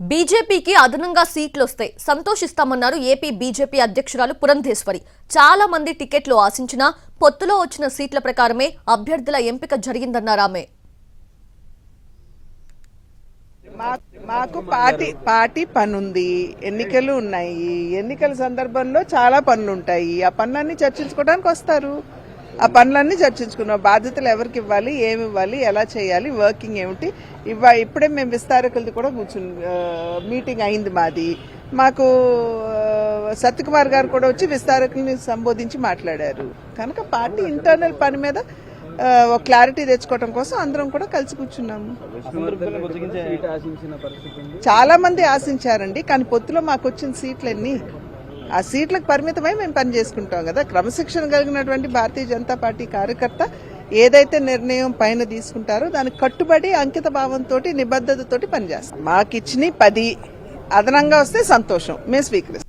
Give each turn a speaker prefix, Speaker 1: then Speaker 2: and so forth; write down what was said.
Speaker 1: బీజేపీకి అదనంగా సీట్లు వస్తాయి సంతోషిస్తామన్నారు ఏపీ బీజేపీ అధ్యక్షురాలు పురంధేశ్వరి. చాలా మంది టికెట్లు ఆశించినా పొత్తులో వచ్చిన సీట్ల ప్రకారమే అభ్యర్థుల ఎంపిక జరిగిందన్నారు ఆమె.
Speaker 2: మాకు పార్టీ పార్టీ పనుంది. ఎన్నికలు ఉన్నాయి. ఎన్నికల సందర్భంలో చాలా పనులు ఉంటాయి ఆ పనులన్నీ చర్చించుకోవడానికి వస్తారు. ఆ పనులన్నీ చర్చించుకున్నాం. బాధ్యతలు ఎవరికి ఇవ్వాలి ఏమి ఇవ్వాలి ఎలా చేయాలి వర్కింగ్ ఏమిటి. ఇవ్వ ఇప్పుడే మేము విస్తారకులది కూడా కూర్చుని మీటింగ్ అయింది మాది. మాకు సత్యకుమార్ గారు కూడా వచ్చి విస్తారకుల్ని సంబోధించి మాట్లాడారు. కనుక పార్టీ ఇంటర్నల్ పని మీద ఒక క్లారిటీ తెచ్చుకోవడం కోసం అందరం కూడా కలిసి కూర్చున్నాము. చాలా మంది ఆశించారండి కానీ పొత్తులో మాకు వచ్చిన సీట్లన్నీ ఆ సీట్లకు పరిమితమై మేము పని చేసుకుంటాం కదా. క్రమశిక్షణ కలిగినటువంటి భారతీయ జనతా పార్టీ కార్యకర్త ఏదైతే నిర్ణయం పైన తీసుకుంటారో దానికి కట్టుబడి అంకిత భావంతో నిబద్ధతతోటి పనిచేస్తాం మాకు ఇచ్చిన పది. అదనంగా వస్తే సంతోషం. మేము స్వీకరిస్తాం.